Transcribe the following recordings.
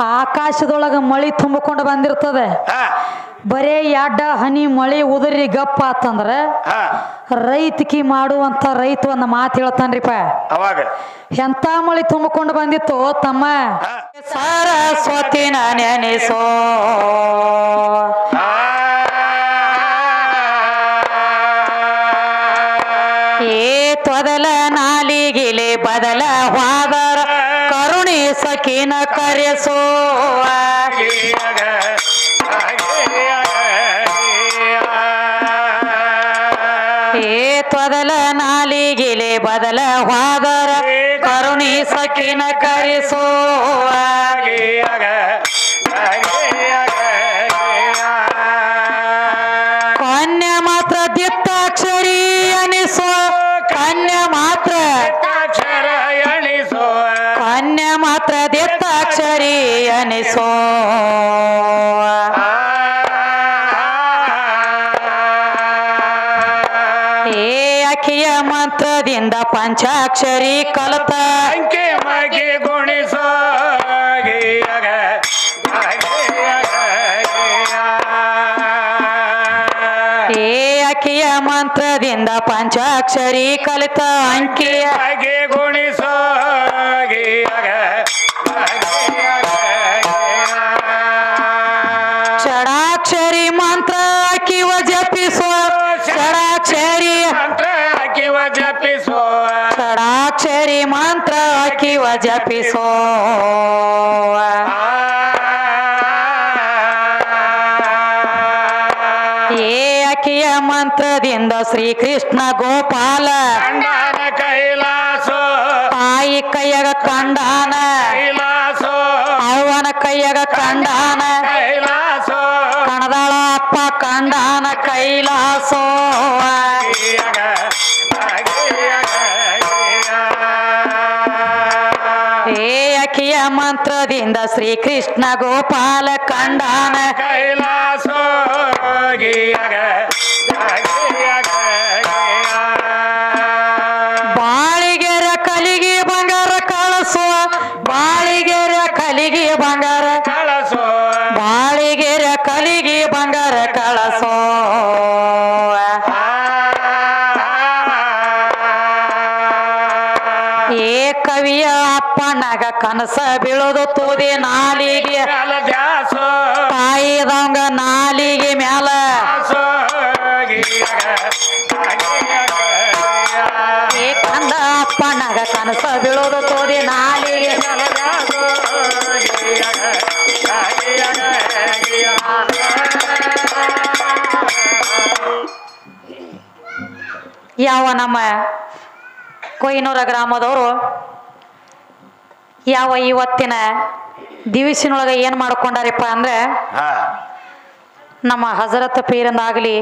ಆಕಾಶದೊಳಗ ಮಳಿ ತುಂಬಿಕೊಂಡು ಬಂದಿರ್ತದೆ. ಬರೇ ಎಡ್ಡ ಹನಿ ಮಳಿ ಉದುರಿ ಗಪ್ಪ ಆತಂದ್ರ ಹಾ. ರೈತಕಿ ಮಾಡುವಂತ ರೈತ ಒಂದ್ ಮಾತು ಹೇಳ್ತಾನ್ರಿಪ ಅವಾಗ? ಎಂತ ಮಳಿ ತುಂಬಿಕೊಂಡು ಬಂದಿತ್ತು ತಮ್ಮ? ಸಾರ ಸರಸ್ವತಿನ ನೆನೆಸೋ. ಏ ತೊದಲ ನಾಲಿಗಿಲೆ ಬದಲ ಹೋದರ ಬದಲ ಹೋದರ ಕರುಣಿ ಸಖಿನ ಕರೆಸೋ ಅಖಿಯ ಮಂತ್ರದಿಂದ ಪಂಚಾಕ್ಷರಿ ಕಲತ. ಅಂಕೆ ಮಗೆ ಗುಣಿಸೋ ಏ ಅಖಿಯ ಮಂತ್ರದಿಂದ ಪಂಚಾಕ್ಷರಿ ಕಲಿತ. ಅಂಕೆಯ ಮಗೆ ಷಡಾಕ್ಷರಿ ಮಂತ್ರ ಕಿವ ಜಪಿಸೋ. ಏ ಅಕಿಯ ಮಂತ್ರದಿಂದ ಶ್ರೀಕೃಷ್ಣ ಗೋಪಾಲ ಏ ಅಖಿಯ ಮಂತ್ರದಿಂದ ಶ್ರೀಕೃಷ್ಣ ಗೋಪಾಲ ಕಂಡಾನ. ಕೈಲಾಸೋ ಬೀಳೋದು ತೂದಿ ನಾಲಿಗೆ. ತಾಯಿದಂಗ ನಾಲಿಗೆ ಮ್ಯಾಲ. ಕಂದ ಅಪ್ಪನಾಗ ಕನಸ ಬೀಳೋದು ತೋದಿ ನಾಲಿಗೆ ಯಾವ ನಮ್ಮ ಕೊಯ್ನೂರ ಗ್ರಾಮದವರು ಯಾವ ಇವತ್ತಿನ ದಿವಸಿನೊಳಗೆ ಏನು ಮಾಡ್ಕೊಂಡಾರಪ್ಪ ಅಂದ್ರೆ ನಮ್ಮ ಹಜರತ್ ಪೀರಂದಾಗಲಿ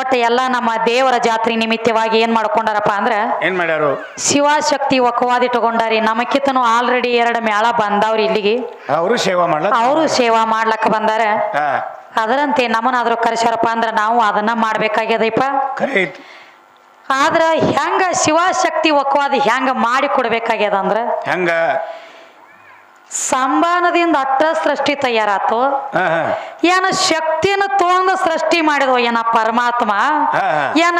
ಒಟ್ಟು ಎಲ್ಲ ನಮ್ಮ ದೇವರ ಜಾತ್ರೆ ನಿಮಿತ್ತವಾಗಿ ಏನು ಮಾಡ್ಕೊಂಡಾರಪ್ಪ ಅಂದ್ರೆ ಏನ್ ಮಾಡ್ಯಾರು? ಶಿವಶಕ್ತಿ ಒಕ್ಕವಾದಿಟ್ಟುಕೊಂಡಾರಿ ನಮಕಿತನು ಆಲ್ರೆಡಿ ಎರಡು ಮೇಳ ಬಂದವ್ರಿ ಇಲ್ಲಿಗೆ. ಅವರು ಸೇವಾ ಮಾಡ್ಲಕ್ಕ ಅವರು ಸೇವಾ ಮಾಡ್ಲಕ್ಕ ಬಂದಾರ. ಅದರಂತೆ ನಮ್ಮನಾದ್ರೂ ಕರೆಸ್ಯಾರಪ್ಪ ಅಂದ್ರೆ ನಾವು ಅದನ್ನ ಮಾಡ್ಬೇಕಾಗ್ಯದಪ್ಪ. ಆದ್ರ ಹೆಂಗ ಶಿವಶಕ್ತಿ ಒಕ್ಕವಾದಿ ಹೆಂಗ ಮಾಡಿ ಕೊಡ್ಬೇಕಾಗ್ಯದ ಅಂದ್ರ ಹೆಂಗ? ಸಂಬಾನದಿಂದ ಅಟ್ಟ ಸೃಷ್ಟಿ ತಯಾರಾತು. ಏನ ಶಕ್ತಿಯನ್ನು ತೋಂದ ಸೃಷ್ಟಿ ಮಾಡಿದ್ವು ಏನ ಪರಮಾತ್ಮ. ಏನ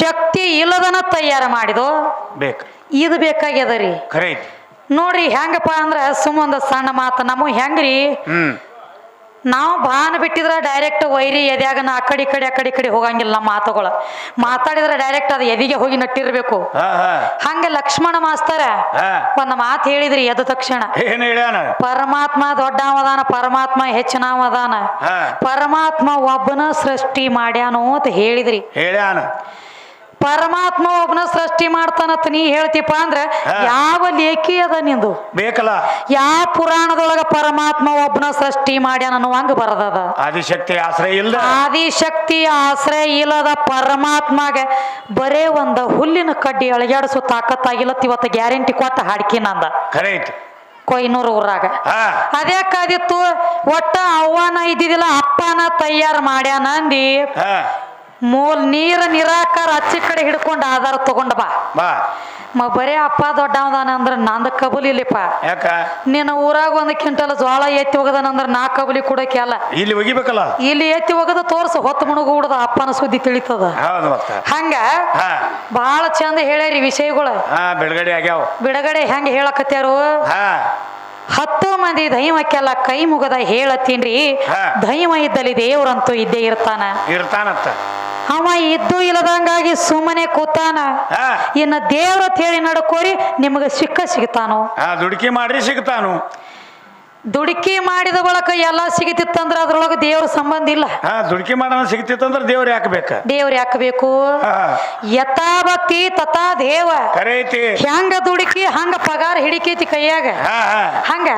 ಶಕ್ತಿ ಇಲ್ಲದನ ತಯಾರ ಮಾಡಿದ್ವು ಬೇಕು. ಇದು ಬೇಕಾಗ್ಯದ ರೀ. ನೋಡ್ರಿ ಹೆಂಗಪ್ಪ ಅಂದ್ರ ಸುಮ್ಮಂದ ಸಣ್ಣ ಮಾತು ನಮಗ್ ಹೆಂಗ್ರಿ? ನಾವು ಬಾನ ಬಿಟ್ಟಿದ್ರ ಡೈರೆಕ್ಟ್ ವೈರಿ ಎದ್ಯಾಗ ನಾ ಆ ಕಡೆ ಈ ಕಡೆ ಆ ಕಡೆ ಈ ಕಡೆ ಹೋಗಂಗಿಲ್ಲ ನಮ್ಮ ಮಾತುಗಳು. ಮಾತಾಡಿದ್ರೆ ಡೈರೆಕ್ಟ್ ಅದು ಎದಿಗೆ ಹೋಗಿ ನಟ್ಟಿರ್ಬೇಕು. ಹಾ ಹಾ. ಹಂಗ ಲಕ್ಷ್ಮಣ ಮಾಸ್ತರ ಹಾ. ಒಂದು ಮಾತು ಹೇಳಿದ್ರಿ ಎದ್ದ ತಕ್ಷಣ. ಪರಮಾತ್ಮ ಹೇಳ್ಯಾನ? ಪರಮಾತ್ಮ ದೊಡ್ಡವದಾನ ಪರಮಾತ್ಮ ಹೆಚ್ಚಿನವದಾನ ಹಾ. ಪರಮಾತ್ಮ ಒಬ್ಬನ ಸೃಷ್ಟಿ ಮಾಡ್ಯಾನು ಅಂತ ಹೇಳಿದ್ರಿ. ಹೇಳ್ಯಾನ? ಪರಮಾತ್ಮ ಒಬ್ಬನ ಸೃಷ್ಟಿ ಮಾಡ್ತಾನಂತ ನೀ ಹೇಳ್ತೀಪ ಅಂದ್ರೆ. ಯಾವ ಲೇಖಿ ಅದ ನಿಂದು? ಬೇಕಲ್ಲ. ಯಾವ ಪುರಾಣದೊಳಗ ಪರಮಾತ್ಮ ಒಬ್ಬನ ಸೃಷ್ಟಿ ಮಾಡ್ಯಾನ ಅನ್ನುವಂಗ ಬರದದ? ಆದಿಶಕ್ತಿ ಆಶ್ರಯ ಇಲ್ಲ ಆದಿಶಕ್ತಿ ಆಶ್ರಯ ಇಲ್ಲದ ಪರಮಾತ್ಮಗೆ ಬರೇ ಒಂದ ಹುಲ್ಲಿನ ಕಡ್ಡಿ ಅಳಗ್ಯಾಡಿಸೋ ತಾಕತ್ತಾಗಿಲ್ಲತ್ ಇವತ್ತು ಗ್ಯಾರಂಟಿ ಕೊಟ್ಟ ಹಾಡ್ಕಿ ನಂದ. ಖರೆ ಐತಿ ಕೊಯ್ನೂರು ಊರಾಗ. ಅದೇ ಕಾದಿತ್ತು ಒಟ್ಟ ಅವ್ವನ ಇದ್ದಿದ್ದಿಲ್ಲ ಅಪ್ಪನ ತಯಾರು ಮಾಡ್ಯಾನಂದಿ ಮೂಲ್ ನೀರ ನಿರಾಕಾರ ಅಚ್ಚಿ ಕಡೆ ಹಿಡ್ಕೊಂಡು ಆಧಾರ ತಗೊಂಡ ಬಾ. ಬಾ. ಮ ಬರೇ ಅಪ್ಪ ದೊಡ್ಡವದಾನ ಅಂದ್ರೆ ನಂದ ಕಬಲಿ ಇಲ್ಲಿಪ್ಪ. ಯಾಕ? ನಿನ್ನ ಊರಾಗ ಒಂದು ಕ್ವಿಂಟಲ್ ಜೋಳ ಎತ್ತಿ ಹೋಗದಾನ ಅಂದ್ರೆ ನಾ ಕಬಲಿ ಕೊಡಕ್ಕೆ ಅಲ್ಲ. ಇಲ್ಲಿ ಒಗಿಬೇಕಲ್ಲ? ಇಲ್ಲಿ ಎತ್ತಿ ಹೋಗದ ತೋರ್ಸ ಹೊತ್ತು ಹುಡ್ದ ಅಪ್ಪನ ಸುದ್ದಿ ತಿಳಿತದ. ಹೌದು ಮತ್ತ. ಹಂಗ ಹಾ. ಬಹಳ ಚಂದ ಹೇಳ್ಯಾರಿ ವಿಷಯಗಳು. ಹಾ ಬಿಡುಗಡೆ ಆಗ್ಯಾವ. ಬಿಡುಗಡೆ ಹೆಂಗ ಹೇಳಕತ್ಯಾರು? ಹಾ. ಹತ್ತು ಮಂದಿ ದೈವಕ್ಕೆಲ್ಲ ಕೈ ಮುಗದ ಹೇಳತ್ತೀನ್ರಿ. ಹಾ. ದೈವ ಇದ್ದಲ್ಲಿ ದೇವ್ರಂತೂ ಇದ್ದೇ ಇರ್ತಾನ. ಇರ್ತಾನತ್ತ ಅವ ಇದ್ದು ಇಲ್ಲದಂಗಾಗಿ ಸುಮ್ಮನೆ ಕೂತಾನ. ಇನ್ನ ದೇವ್ರ ಹೇಳಿ ನಡ್ಕೋರಿ ನಿಮಗೆ ಸಿಕ್ಕ ಸಿಗ್ತಾನು. ದುಡುಕಿ ಮಾಡ್ರಿ ಸಿಗ್ತಾನು. ದುಡುಕಿ ಮಾಡಿದ ಬಳಕ ಎಲ್ಲ ಸಿಗತಿತ್ತಂದ್ರ ಅದ್ರೊಳಗೆ ದೇವ್ರ ಸಂಬಂಧ ಇಲ್ಲ. ಹಾ ದುಡುಕಿ ಮಾಡೋಣ ಸಿಗ್ತಿತ್ತಂದ್ರ ದೇವ್ರ ಯಾಕೆ ಬೇಕ? ದೇವ್ರ ಯಾಕೆ ಬೇಕು? ಯಥಾ ಭಕ್ತಿ ತಥಾ ದೇವ. ಕರೆ ಐತಿ ಹೆಂಗ ದುಡುಕಿ ಹಂಗ ಪಗಾರ ಹಿಡಿಕೈತಿ ಕೈಯಾಗ. ಹಾ ಹಂಗ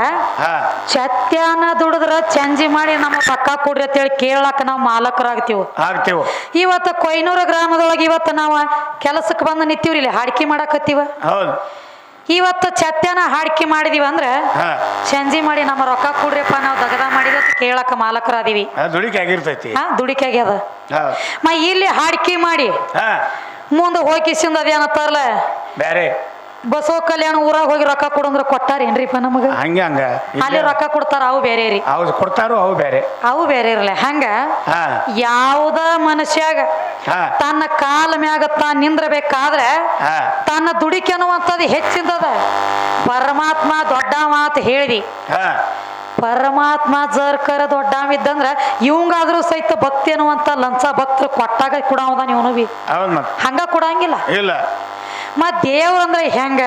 ಚತ್ಯಾನ ದುಡಿದ್ರ ಚಂಜಿ ಮಾಡಿ ನಮ್ಮ ಪಕ್ಕ ಕೊಡ್ರಿ ಅಂತೇಳಿ ಕೇಳಾಕ ನಾವು ಮಾಲಕರಾಗ್ತೀವಿ. ಆಗ್ತೇವು. ಇವತ್ತು ಕೊಯ್ನೂರ ಗ್ರಾಮದೊಳಗೆ ಇವತ್ತು ನಾವು ಕೆಲಸಕ್ಕೆ ಬಂದು ನಿಂತೀವ್ರಿ ಇಲ್ಲಿ ಹಾಡಿಕೆ ಮಾಡಕತ್ತೀವ. ಹೌದು. ಇವತ್ತು ಚತ್ಯನ ಹಾಡ್ಕಿ ಮಾಡಿದೀವಿ ಅಂದ್ರೆ ಚಂಜಿ ಮಾಡಿ ನಮ್ಮ ರೊಕ್ಕ ಕೊಡ್ರಿಪ್ಪ ನಾವು ದಗದ ಮಾಡಿದ ಕೇಳಕ ಮಾಲಕರಾದೀವಿ. ದುಡಿಕೆ ದುಡುಕಿ ಆಗಿರ್ತೈತಿ. ಹಾ ದುಡಿಕೆ ಆಗ್ಯದ. ಮ ಇಲ್ಲಿ ಹಾಡ್ಕಿ ಮಾಡಿ. ಮುಂದೆ ಹೋಗಿಸಿಂದ ಅದೇನತ್ತಾರಲ್ಲ ಬ್ಯಾರೆ. ಬಸವ ಕಲ್ಯಾಣ ಊರಾಗ ಹೋಗಿ ರೊಕ್ಕ ಕೊಡಂದ್ರ ಕೊಟ್ಟಾರೇನ್ರಿಪ್ಪ ನಮಗ? ಹಂಗೆ ಹಂಗ. ಅಲ್ಲಿ ರೊಕ್ಕ ಕೊಡ್ತಾರ ಅವು ಬೇರೆ ರೀ ಹೌದು ಕೊಡ್ತಾರೋ ಅವು ಬೇರೆ. ಅವು ಬೇರೆ ಇರಲ್ಲ ಹಂಗ ಹಾ. ಯಾವುದ ಮನುಷ್ಯಾಗ ಹಾ. ತನ್ನ ಕಾಲ ಮ್ಯಾಗ ತಾನ್ ನಿಂದ್ರಬೇಕಾದ್ರೆ ಹಾ. ತನ್ನ ದುಡಿಕೆ ಅನ್ನುವಂಥದ್ದು ಹೆಚ್ಚಿಂದದ ಪರಮಾತ್ಮ ದೊಡ್ಡ ಮಾತು ಹೇಳಿದಿ. ಹಾ. ಪರಮಾತ್ಮ ಜರ್ಕರ ದೊಡ್ಡವಿದ್ದಂದ್ರ ಇವಂಗಾದ್ರೂ ಸಹಿತ ಭಕ್ತಿ ಅನ್ನುವಂತ ಲಂಚ ಭಕ್ತರು ಕೊಟ್ಟಾಗ ಕೊಡವದ ಇವನು ಬಿ. ಹೌದು ಮತ್. ಹಂಗ ಕೊಡಂಗಿಲ್ಲ. ಇಲ್ಲ. ಮತ್ ದೇವ್ರಂದ್ರೆ ಹೆಂಗ?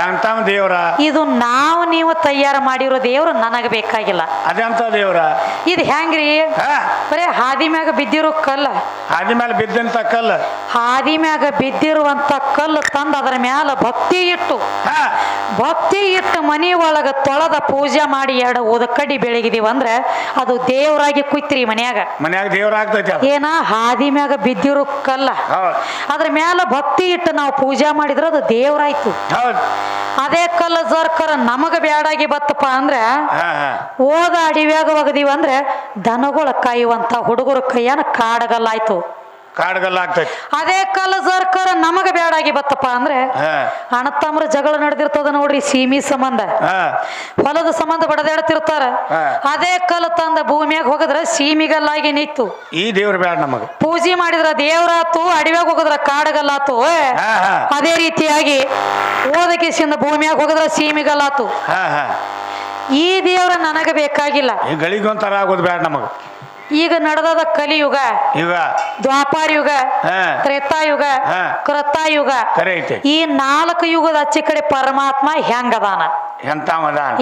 ಎಂತಾವ ದೇವ್ರ? ಇದು ನಾವು ನೀವು ತಯಾರು ಮಾಡಿರೋ ದೇವ್ರು ನನಗೆ ಬೇಕಾಗಿಲ್ಲ. ಅದೆಂತ ದೇವ್ರ? ಇದು ಹೆಂಗ್ರಿ? ಹಾ. ಬರೇ ಹಾದಿ ಮ್ಯಾಗ ಬಿದ್ದಿರೋ ಕಲ್ಲ. ಹಾದಿ ಮ್ಯಾಲ ಬಿದ್ದಂತ ಕಲ್ಲ. ಹಾದಿ ಮ್ಯಾಗ ಬಿದ್ದಿರುವಂತ ಕಲ್ಲು ತಂದು ಅದರ ಮ್ಯಾಲ ಭಕ್ತಿ ಇಟ್ಟು ಹಾ. ಭಕ್ತಿ ಇಟ್ಟು ಮನಿ ಒಳಗ ತೊಳೆದ ಪೂಜೆ ಮಾಡಿ ಎರಡು ಓದ ಕಡಿ ಬೆಳಗಿದೀವ ಅಂದ್ರೆ ಅದು ದೇವರಾಗಿ ಕುಯ್ತ್ರಿ ಮನ್ಯಾಗ. ಮನ್ಯಾಗ ದೇವ್ರ ಆಗ್ತೈತಿ ಏನ ಹಾದಿ ಮ್ಯಾಗ ಬಿದ್ದಿರೋ ಕಲ್ಲ. ಅದ್ರ ಮ್ಯಾಲ ಭಕ್ತಿ ಇಟ್ಟು ನಾವು ಪೂಜೆ ಮಾಡಿದ್ರೆ ಅದು ದೇವ್ರಾಯ್ತು. ಅದೇ ಕಲ್ಲ ಜರ್ಕರ ನಮಗ ಬ್ಯಾಡಾಗಿ ಬತ್ತಪ್ಪ ಅಂದ್ರೆ ಹಾ ಹಾ. ಓದ ಅಡಿವ್ಯಾಗ ಒಗದಿವಂದ್ರೆ ಅಂದ್ರೆ ದನಗಳ ಕಾಯುವಂತ ಹುಡುಗರ ಕೈಯನ ಕಾಡಗಲ್ಲಾಯ್ತು. ಕಾಡ್ಗಲ್ಲ ಆಗ್ತೈತಿ ಅದೇ ಕಾಲ ಸರ್ಕಾರ ನಮಗ ಬೇಡಾಗಿ ಬತ್ತಪ್ಪ ಅಂದ್ರೆ ಅಣ್ಣತಮ್ಮರ ಜಗಳ ನಡೆದಿರ್ತದ ನೋಡ್ರಿ ಸೀಮಿ ಸಂಬಂಧ. ಹೊಲದ ಸಂಬಂಧ ಬಡದಾಡ್ತಿರ್ತಾರ. ಅದೇ ಕಲ್ಲ ತಂದ ಭೂಮಿಯಾಗ ಹೋಗದ್ರ ಸೀಮಿಗಲ್ಲಾಗಿ ನಿಂತು. ಈ ದೇವ್ರ ಬೇಡ ನಮಗ. ಪೂಜೆ ಮಾಡಿದ್ರ ದೇವ್ರಾತು ಅಡಿವ್ಯಾಗ ಹೋಗದ್ರ ಕಾಡಗಲ್ಲಾತು. ಅದೇ ರೀತಿಯಾಗಿ ಓದಕಿಸಿಂದ ಭೂಮಿಯಾಗ ಹೋಗದ್ರ ಸೀಮಿಗಲ್ಲಾತು. ಈ ದೇವ್ರ ನನಗ ಬೇಕಾಗಿಲ್ಲ. ಗಳಿಗೊಂತರ ಆಗೋದು ಬೇಡ ನಮಗ. ಈಗ ನಡೆದದ ಕಲಿಯುಗ ಯುಗ. ದ್ವಾಪಾರ ಯುಗ ತ್ರೇತಾಯುಗ. ಕೃತಾಯುಗ. ಈ ನಾಲ್ಕು ಯುಗದ ಅಚ್ಚಿ ಕಡೆ ಪರಮಾತ್ಮ ಹೆಂಗದಾನ?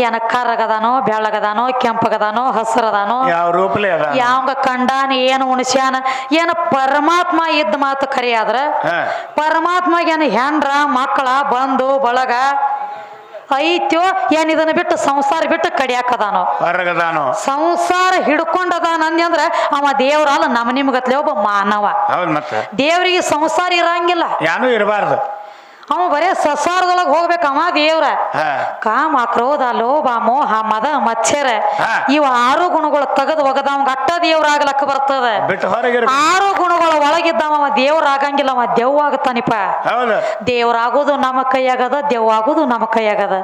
ಏನ ಕರ್ರಗದಾನೋ ಬೆಳ್ಳಗದಾನೋ ಕೆಂಪಗದಾನೋ ಹಸರದಾನೋ? ಯಾವ ರೂಪಲೇ ಅದ ಯಾವಂಗ ಕಂಡಾನ ಏನು ಉಣಸ್ಯಾನ? ಏನ ಪರಮಾತ್ಮ ಇದ್ದ ಮಾತು ಕರೆಯಾದ್ರ? ಪರಮಾತ್ಮ ಏನು ಹೆಂಡ್ರ ಮಕ್ಕಳ ಬಂಧು ಬಳಗ ಐತ್ಯೋ ಏನ್ ಇದನ್ನ ಬಿಟ್ಟು ಸಂಸಾರ ಬಿಟ್ಟು ಕಡಿಯಾಕದಾನೋ? ಹೊರಗದಾನು? ಸಂಸಾರ ಹಿಡ್ಕೊಂಡದಾನ ಅಂದ್ರೆ ಅವ ದೇವ್ರ ಅಲ್ಲ ನಮ್ಮ ನಿಮ್ಗತ್ಲೆ ಒಬ್ಬ ಮಾನವ. ಹೌದು ಮತ್ತೆ. ದೇವ್ರಿಗೆ ಸಂಸಾರ ಇರಂಗಿಲ್ಲ. ಯಾನು ಇರಬಾರ್ದು. ಅವ ಬರೇ ಸಸಾರದೊಳಗೆ ಹೋಗ್ಬೇಕು ಅವ ದೇವ್ರ. ಕಾಮ ಕ್ರೋಧ ಲೋಭ ಮೋಹ ಮದ ಮಚ್ಚರ. ಇವ ಆರು ಗುಣಗಳು ತೆಗೆದು ಒಗದ ಅಟ್ಟ ದೇವ್ರಾಗ್ಲಕ್ಕ ಬರ್ತದ. ಆರು ಗುಣಗಳ ಒಳಗಿದ್ದ ಅವ ದೇವ್ರ ಆಗಂಗಿಲ್ಲ ಅವ ದೆವ್ ಆಗತ್ತಾನಿಪ್ಪ ಹೌದು. ದೇವ್ರಾಗೋದು ನಮ್ಮ ಕೈಯಾಗದ ದೆವ್ ಆಗೋದು ನಮ್ಮ ಕೈಯಾಗದ.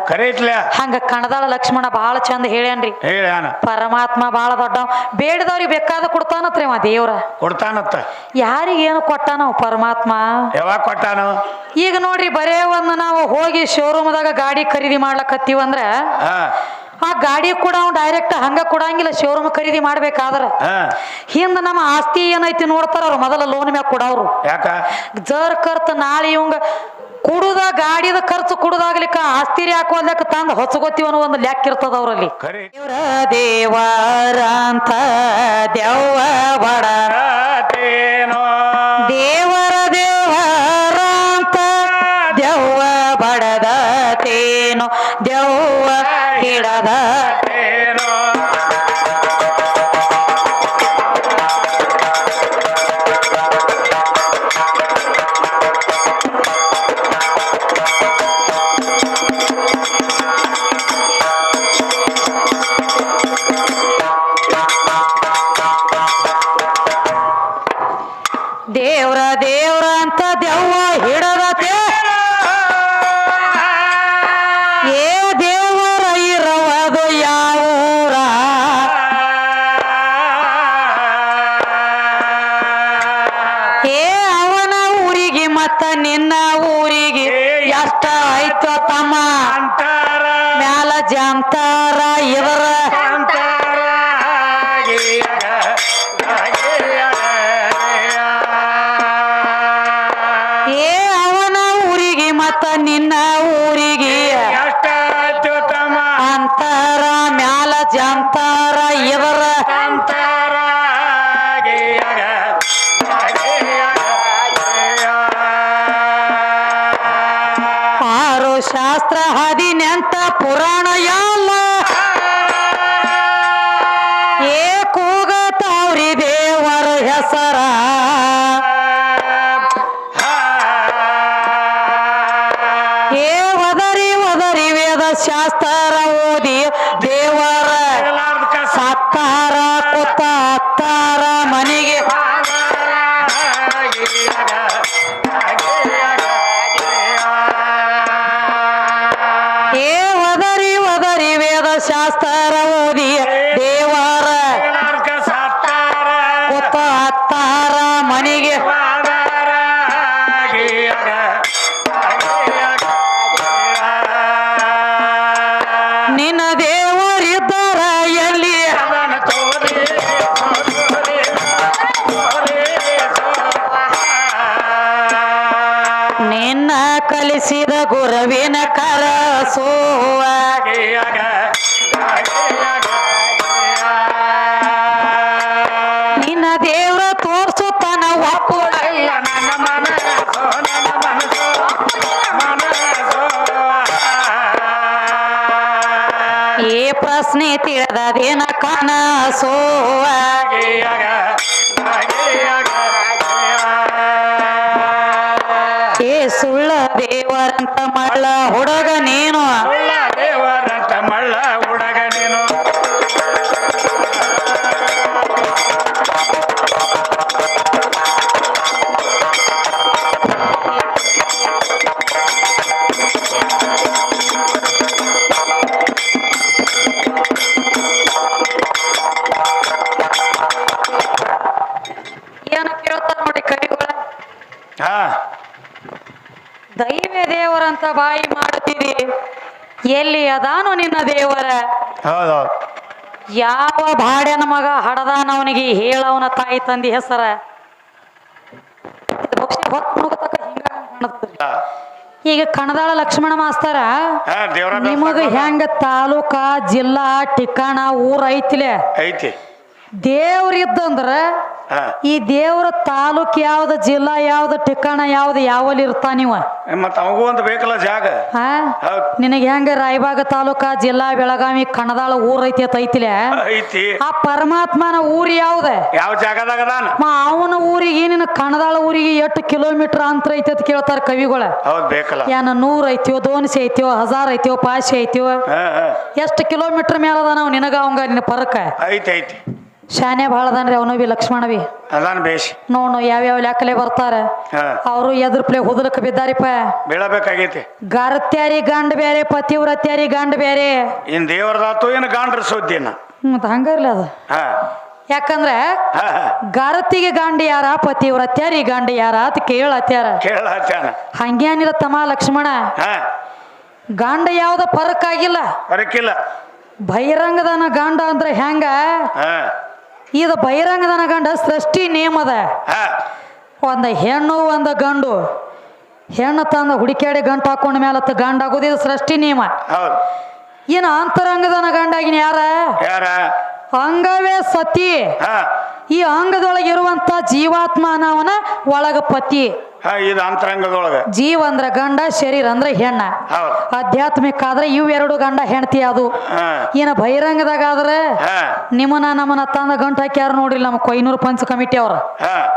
ಹಂಗ ಕಣದಾಳ ಲಕ್ಷ್ಮಣ ಬಹಳ ಚಂದ ಹೇಳ್ಯಾನ್ರಿ. ಹೇಳಿ ಪರಮಾತ್ಮ ಬಹಳ ದೊಡ್ಡ ಬೇಡದವ್ರಿಗೆ ಬೇಕಾದ ಕೊಡ್ತಾನತ್ರಿ ಅವ ದೇವ್ರ. ಕೊಡ್ತಾನತ್ತ. ಯಾರಿಗೇನು ಕೊಟ್ಟಾನ ಪರಮಾತ್ಮ? ಯಾವಾಗ ಕೊಟ್ಟಾನು? ಈಗ ನೋಡ್ರಿ ಬರೇ ಒಂದು ನಾವು ಹೋಗಿ ಶೋರೂಮ್ದಾಗ ಗಾಡಿ ಖರೀದಿ ಮಾಡ್ಲಕತ್ತೀವಂದ್ರ ಅಂದ್ರ ಆ ಗಾಡಿ ಕೂಡ ಅವ್ನು ಡೈರೆಕ್ಟ್ ಹಂಗ ಕೊಡಂಗಿಲ್ಲ ಶೋರೂಮ್ ಖರೀದಿ ಮಾಡ್ಬೇಕಾದ್ರ. ಹಿಂದ ನಮ್ಮ ಆಸ್ತಿ ಏನೈತಿ ನೋಡ್ತಾರ ಅವ್ರು ಮೊದಲ ಲೋನ್ ಮ್ಯಾಗ ಕೊಡವ್ರು. ಜರ್ ಕರ್ತ ನಾಳೆ ಇವಂಗ ಕುಡುದ ಗಾಡಿದ ಖರ್ಚು ಕುಡುದಾಗ್ಲಿಕ್ಕ ಆಸ್ತಿ ಹಾಕೋದ್ಲಕ್ಕ ತಂದು ಹೊಸಗೊತ್ತೀವಿ ಅನ್ನೋ ಒಂದು ಲೆಕ್ಕ ಇರ್ತದ ಅವರಲ್ಲಿ ದೇವರ ಅಂತ ದೇವ ಬಡ ಇದರ ಅಂತರ ಏ ಅವನ ಊರಿಗೆ ಮತ್ತ ನಿನ್ನ ಊರಿಗೆ? ಶಾಸ್ತ್ರ ಓದಿ ದೇವರ ಗುರುವಿನ ಕರಸೋವ. ನಿನ್ನ ದೇವ್ರ ತೋರ್ಸುತ್ತಾನ ಒಪ್ಪು ಏ ಪ್ರಶ್ನೆ ತಿಳಿದದೇನ ಕನಸೋವ ಮಳ್ಳ ಹುಡುಗ ನೀನು. ಮಳ್ಳ ಹುಡುಗ ನೀನು. ಏನು ಕೇಳ್ತಾರ ನೋಡಿ ಕೈಗಳ ಹಾ. ದೈವ ದೇವರಂತ ಬಾಯಿ ಮಾಡುತ್ತೀರಿ. ಎಲ್ಲಿ ಅದಾನು ನಿನ್ನ ದೇವರ. ಹೌದೌದು ಯಾವ ಬಾಡ್ಯನ ಮಗ ಹಡದಾನವನಿಗೆ ಹೇಳವನ ತಾಯಿ ತಂದಿ ಹೆಸರ. ಈಗ ಕಣದಾಳ ಲಕ್ಷ್ಮಣ ಮಾಸ್ತರ ದೇವ್ರ ನಿಮಗ ಹೆಂಗ ತಾಲೂಕಾ ಜಿಲ್ಲಾ ಠಿಕಾಣ ಊರ ಐತಿಲೆ? ಐತಿ. ದೇವ್ರಿದ್ದಂದ್ರ ಹಾ ಈ ದೇವರ ತಾಲೂಕ್ ಯಾವ್ದು ಜಿಲ್ಲಾ ಯಾವ್ದು ಠಿಕಾಣ ಯಾವ್ದು ಯಾವಲ್ಲಿ ಇರ್ತಾನಿವ ಮತ್ತ ಅವಗೂ ಬೇಕಲ್ಲ ಜಾಗ? ಹಾ? ಹೌದ್. ನಿನಗೆ ಹೆಂಗ ರಾಯಬಾಗ ತಾಲೂಕಾ ಜಿಲ್ಲಾ ಬೆಳಗಾವಿ ಕಣದಾಳ ಊರ್ ಐತಿ ಅಂತ ಐತಿಲೆ? ಐತಿ. ಆ ಪರಮಾತ್ಮನ ಊರ್ ಯಾವ್ದ? ಯಾವ ಜಾಗದಾಗ ಅದಾನ? ಮ ಅವನ ಊರಿಗೆ ನಿನ್ನ ಕಣದಾಳ ಊರಿಗೆ ಎಷ್ಟು ಕಿಲೋಮೀಟರ್ ಅಂತರ ಐತಿ ಅಂತ ಕೇಳ್ತಾರ ಕವಿಗಳ? ಹೌದ್ ಬೇಕಲ್ಲ. ಯಾನ ನೂರ್ ಐತಿಯೋ ದೋನ್ಸಿ ಐತಿಯೋ ಹಜಾರ್ ಐತಿಯೋ ಪಾಶೆ ಐತಿಯೋ? ಹಾ ಹಾ. ಎಷ್ಟು ಕಿಲೋಮೀಟರ್ ಮೇಲೆ ಅದ ನಾವು ನಿನಗ ಅವಂಗ ನಿನ್ನ ಪರಕ? ಐತಿ ಐತಿ. ಶಾನೆ ಭಾಳ ಅದನ್ರಿ ಅವನು ಬಿ ಲಕ್ಷ್ಮಣ ಬಿ. ಅದಾನ ಯಾವ ನೋಡು ಯಾವ್ಯಾವ ಲೆಕ್ಕಲೆ ಬರ್ತಾರ. ಅವರು ಎದ್ರ ಪ್ಲೇ ಹುದಲಕ್ಕೆ ಬಿದ್ದಾರಿಪ್ಪ ಬೀಳಬೇಕಾಗೈತಿ. ಗರತ್ಯಾರಿ ಗಂಡ ಬೇರೆ ಪತಿವ್ರತ್ಯಾರಿ ಗಂಡ ಬೇರೆ ಇನ್ ದೇವರದಾತು ಏನು ಗಾಂಡ್ರ ಸುದ್ದಿನ ಮತ್ತೆ ಹಂಗಾರ್ಲಿ ಅದು. ಯಾಕಂದ್ರೆ ಗರತಿಗೆ ಗಂಡ ಯಾರ ಪತಿವ್ರತ್ಯಾರಿ ಗಂಡ ಯಾರ ಅಂತ ಕೇಳತ್ಯಾರ. ಕೇಳ ಹಚ್ಚಾನ ಹಂಗೇನಿಲ್ಲ ತಮ್ಮ ಲಕ್ಷ್ಮಣ? ಗಂಡ ಯಾವ್ದ ಫರಕ್ ಆಗಿಲ್ಲ. ಬರಕಿಲ್ಲ ಬಹಿರಂಗದನ ಗಂಡ ಅಂದ್ರೆ ಹೆಂಗ? ಇದು ಬಹಿರಂಗದನ ಗಂಡ ಸೃಷ್ಟಿ ನೇಮದ ಒಂದ ಒಂದು ಹೆಣ್ಣು ಒಂದ ಗಂಡು. ಹೆಣ್ಣು ತಂದ ಹುಡುಕ್ಯಾಡಿ ಗಂಟು ಹಾಕೊಂಡ ಮೇಲೆ ಗಂಡ ಆಗೋದು ಇದು ಸೃಷ್ಟಿ ನಿಯಮ. ಏನು ಇನ್ನು ಅಂತರಂಗದನ ಗಂಡಾಗಿನ ಯಾರ? ಯಾರ? ಅಂಗವೇ ಸತಿ. ಈ ಅಂಗದೊಳಗೆ ಇರುವಂತ ಜೀವಾತ್ಮ ಅನ್ನವನ ಒಳಗ ಪತಿ. ಇದು ಅಂತರಂಗದೊಳಗ. ಜೀವ ಅಂದ್ರ ಗಂಡ ಶರೀರ ಅಂದ್ರ ಹೆಣ್ಣ. ಆಧ್ಯಾತ್ಮಿಕ ಆದ್ರೆ ಇವೆರಡು ಗಂಡ ಹೆಂಡತಿ ಅದು. ಏನ ಬಹಿರಂಗದಾಗ ಆದ್ರೆ ಹಾ. ನಿಮ್ಮನ ನಮ್ಮನ ತಂದ ಗಂಟು ಹಾಕ್ಯಾರ ನೋಡ್ರಿ ನಮ್ಮ ಕೊಯ್ನೂರು ಪಂಚ ಕಮಿಟಿ ಅವ್ರ.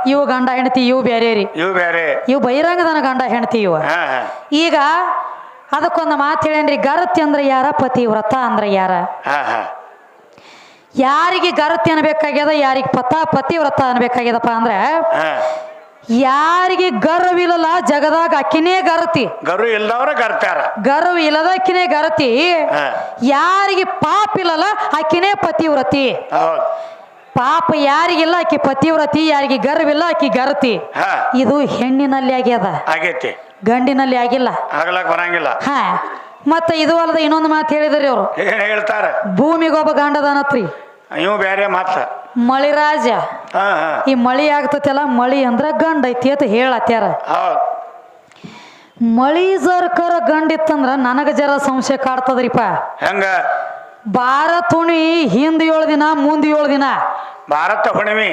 ಇವು ಗಂಡ ಹೆಂಡತಿ ಇವು ಬೇರೆ ರೀ ಇವು ಬೇರೆ ಇವು ಬಹಿರಂಗದನ ಗಂಡ ಹೆಂಡತಿ ಇವ. ಈಗ ಅದಕ್ಕೊಂದು ಮಾತು ಹೇಳೇನ್ರಿ ಗರತಿ ಅಂದ್ರೆ ಯಾರ ಪತಿ ವ್ರತ ಅಂದ್ರೆ ಯಾರ? ಯಾರಿಗೆ ಗರತಿ ಅನ್ಬೇಕಾಗ್ಯದ ಯಾರಿಗೆ ಪತ ಪತಿವ್ರತ ಅನ್ಬೇಕಾಗ್ಯದಪ್ಪ ಅಂದ್ರೆ ಯಾರಿಗೆ ಗರ್ವ ಗರ್ವಿಲ್ಲಲ್ಲ ಜಗದಾಗ ಅಕ್ಕಿನೇ ಗರತಿ. ಗರ್ವ ಇಲ್ಲದವ್ರ ಗರ್ತಾರ. ಗರ್ವ ಇಲ್ಲದ ಅಕ್ಕಿನೇ ಗರತಿ. ಯಾರಿಗೆ ಪಾಪ ಇಲ್ಲಲ್ಲ ಅಕ್ಕಿನೇ ಪತಿವ್ರತಿ. ಪಾಪ ಪಾಪ ಯಾರಿಗಿಲ್ಲ ಆಕಿ ಪತಿವ್ರತಿ ಯಾರಿಗೆ ಗರ್ವಿಲ್ಲ ಆಕಿ ಗರತಿ. ಇದು ಹೆಣ್ಣಿನಲ್ಲಿ ಆಗ್ಯದ. ಆಗೈತಿ. ಗಂಡಿನಲ್ಲಿ ಆಗಿಲ್ಲ. ಆಗ್ಲಕ್ ಬರಂಗಿಲ್ಲ. ಹ. ಮತ್ತೆ ಇದು ಅಲ್ಲದ ಇನ್ನೊಂದು ಮಾತು ಹೇಳಿದ್ರಿ ಅವರು. ಏನ್ ಹೇಳ್ತಾರ? ಭೂಮಿಗೊಬ್ಬ ಗಂಡದಾನತ್ರಿ. ಇವು ಬೇರೆ ಮಾತ. ಮಳಿರಾಜ ಹಾ ಹಾ. ಈ ಮಳಿ ಆಗ್ತತಲ್ಲ ಮಳಿ ಅಂದ್ರ ಗಂಡ ಐತಿ ಅಂತ ಹೇಳತ್ಯಾರ ಹೌದ್. ಮಳಿ ಜರ್ಕರ ಗಂಡ ಇತ್ತಂದ್ರ ನನಗ ಜರ ಸಂಶಯ ಕಾಡ್ತದ್ರಿಪ್ಪ ಹೆಂಗ? ಬಾರ ತುಣಿ ಹಿಂದ ಏಳು ದಿನ ಮುಂದ್ ಏಳು ದಿನ. ಭಾರತ ಹುಣ್ಣಿಮೆ.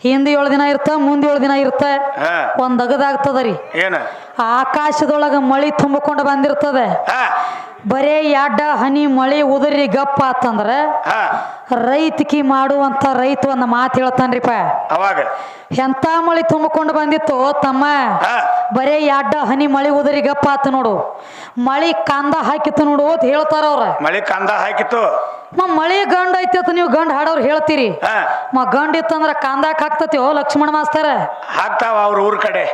ಹಿಂದ ಏಳು ದಿನ ಇರ್ತ ಮುಂದ ಏಳು ದಿನ ಇರ್ತ. ಹಾ. ಒಂದ್ ಅಗದಾಗ್ತದರಿ. ಏನು? ಆಕಾಶದೊಳಗ ಮಳಿ ತುಂಬಿಕೊಂಡು ಬಂದಿರ್ತದೆ. ಹಾ. ಬರೇ ಎಡ್ಡ ಹನಿ ಮಳಿ ಉದುರಿ ಗಪ್ಪ ಅಂತಂದ್ರ ಹಾ. ರೈತಕಿ ಮಾಡುವಂತ ರೈತ ಒಂದ್ ಮಾತು ಹೇಳ್ತಾನ್ರಿಪ್ಪ. ಅವಾಗ? ಎಂತ ಮಳಿ ತುಂಬಿಕೊಂಡು ಬಂದಿತ್ತು ತಮ್ಮ? ಹಾ. ಬರೇ ಎಡ್ಡ ಹನಿ ಮಳಿ ಉದುರಿ ಗಪ್ಪ ಆತ ನೋಡು. ಮಳಿ ಕಂದ ಹಾಕಿತ್ತು ನೋಡು ಅಂತ ಹೇಳ್ತಾರ ಅವ್ರ. ಮಳಿ ಕಂದ ಹಾಕಿತ್ತು. ಮ ಮಳಿ ಗಂಡ ಐತಿ ಅಂತ ನೀವು ಗಂಡ ಹಾಡೋರು ಹೇಳ್ತೀರಿ. ಹಾ. ಮ ಗಂಡ ಇತ್ತಂದ್ರ ಕಾಂದಾಕ್ ಹಾಕ್ತತಿ ಓ ಲಕ್ಷ್ಮಣ ಮಾಸ್ತರ? ಹಾಕ್ತಾವ ಅವ್ರ ಊರ್ ಕಡೆ.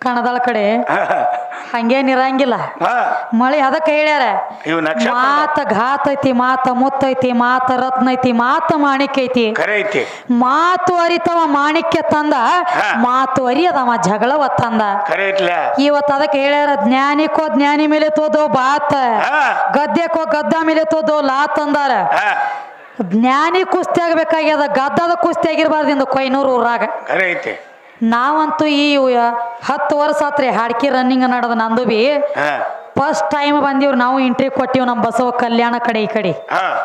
ಕಣದಾಳ ಕಡೆ. ಹಾ, ಇರಂಗಿಲ್ಲ. ಹಾ. ಮಳಿ ಅದಕ್ಕೆ ಹೇಳ್ಯಾರ ಮಾತು ನಕ್ಷತ್ರ ಮಾತ ಘಾತ ಐತಿ ಮಾತ ಮುತ್ತೈತಿ ಮಾತ ರತ್ನ ಐತಿ ಮಾತ ಮಾಣಿಕ್ಯ ಐತಿ. ಖರೆ ಐತಿ. ಮಾತು ಅರಿತವ ಮಾಣಿಕ್ಯ ತಂದ. ಮಾತು ಅರಿಯದವ ಜಗಳವ ತಂದ. ಕರೆ ಐತ್ಲ. ಇವತ್ತು ಅದಕ್ಕೆ ಹೇಳ್ಯಾರ ಜ್ಞಾನಿಕೋ ಜ್ಞಾನಿ ಮೇಲೆ ತೋದೋ ಬಾತ. ಗದ್ಯಕ್ಕೋ ಗದ್ದೆಕೋ ಗದ್ದ ಮೇಲೆ ತೋದೋ ಲಾ ತಂದಾರ ಜ್ಞಾನಿ ಕುಸ್ತಿ ಆಗ್ಬೇಕಾಗ್ಯದ ಗದ್ದದ ಕುಸ್ತಿ ಆಗಿರ್ಬಾರ್ದಿಂದ ಕೊಯ್ನೂರು ಊರಾಗ. ಐತಿ. ನಾವಂತೂ ಈ ಹತ್ತು ವರ್ಷ ಆತ್ರಿ ಹಾಡ್ಕಿ ರನ್ನಿಂಗ್ ನಡೆದ ನಂದು ಬಿ. ಫಸ್ಟ್ ಟೈಮ್ ಬಂದಿವ್ರು ನಾವು ಇಂಟ್ರಿ ಕೊಟ್ಟಿವ್ ನಮ್ಮ ಬಸವ ಕಲ್ಯಾಣ ಕಡೆ ಈ ಕಡೆ.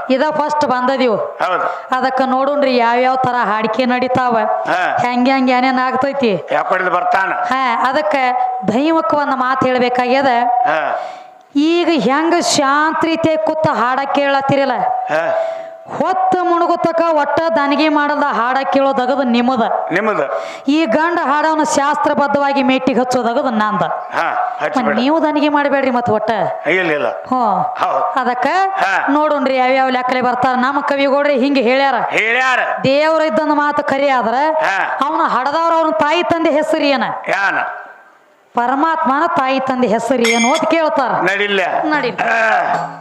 ಇದ ಫಸ್ಟ್ ಬಂದದಿವ್. ಅದಕ್ಕ ನೋಡುಣ್ರಿ ಯಾವ್ಯಾವ ತರ ಹಾಡಿಕೆ ನಡೀತಾವ. ಹೆಂಗ ಹೆಂಗೆ ಏನೇನ್ ಆಗ್ತೈತಿ. ಹಾ ಅದಕ್ಕೆ ದೈವಕ್ಕೆ ಒಂದು ಮಾತು ಹೇಳ್ಬೇಕಾಗ್ಯದ. ಈಗ ಹೆಂಗ ಶಾಂತ ರೀತಿಯಾಗಿ ಕೂತ ಹಾಡ ಕೇಳತ್ತೀರಲ್ಲ. ಹೊತ್ತ ಮುಣಗುತ್ತಕ ಒಟ್ಟ ದನಿಗೆ ಮಾಡದ ಹಾಡ ಕೇಳೋದಗದು ನಿಮ್ಮದ. ನಿಮ್ಮದ. ಈ ಗಂಡ ಹಾಡವನ್ನ ಶಾಸ್ತ್ರಬದ್ಧವಾಗಿ ಮೇಟಿಗೆ ಹಚ್ಚೋದಗದು ನಂದ. ನೀವು ದನಿಗೆ ಮಾಡಬೇಡ್ರಿ ಮತ್ತೆ ಒಟ್ಟ. ಅದಕ್ಕ ನೋಡೋಣ್ರಿ ಯಾವ್ಯಾವ ಲೆಕ್ಕಲೆ ಬರ್ತಾರ. ನಮ್ಮ ಕವಿಗೌಡ್ರಿ ಹಿಂಗೆ ಹೇಳ್ಯಾರ. ಹೇಳ್ಯಾರ. ದೇವ್ರ ಇದ್ದಂದ ಮಾತು ಕರಿ ಆದ್ರ. ಅವನ ಹಡದವ್ರ ಅವನ ತಾಯಿ ತಂದೆ ಹೆಸರು ಏನ? ಪರಮಾತ್ಮನ ತಾಯಿ ತಂದೆ ಹೆಸರು ಏನು ಅಂತ ಕೇಳ್ತಾರ. ನಡಿಲ್ಲ. ನಡಿ ಹಾ.